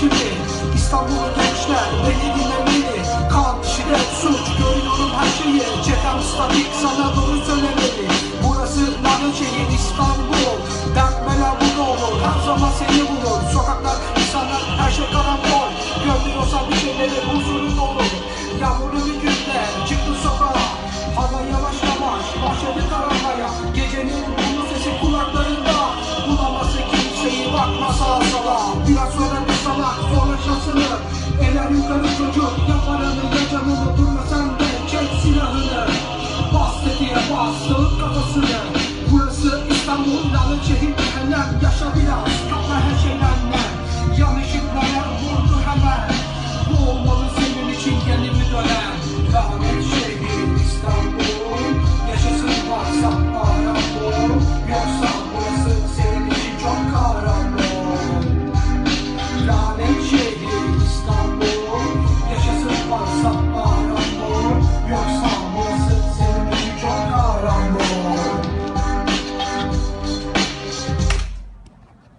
şimdi İstanbul'u gençler beni dinlemeli Kan, şiddet, suç görüyorum her şeyi. Çetem statik sana doğru söylemeli. Burası nanan şehir İstanbul. Dertmeler burada olur her zaman seni bulur. Sokaklar, insanlar her şey karambol. Görmüyorsan bir şeyleri huzurun olur Yağmurlu bir günde çıktın sokağa. Hava yavaş yavaş başladı karanmaya Gecenin bunun sesi kulaklarında. Bulamazsın kimseyi bakma sağa. Sola Biraz sonra Sudan.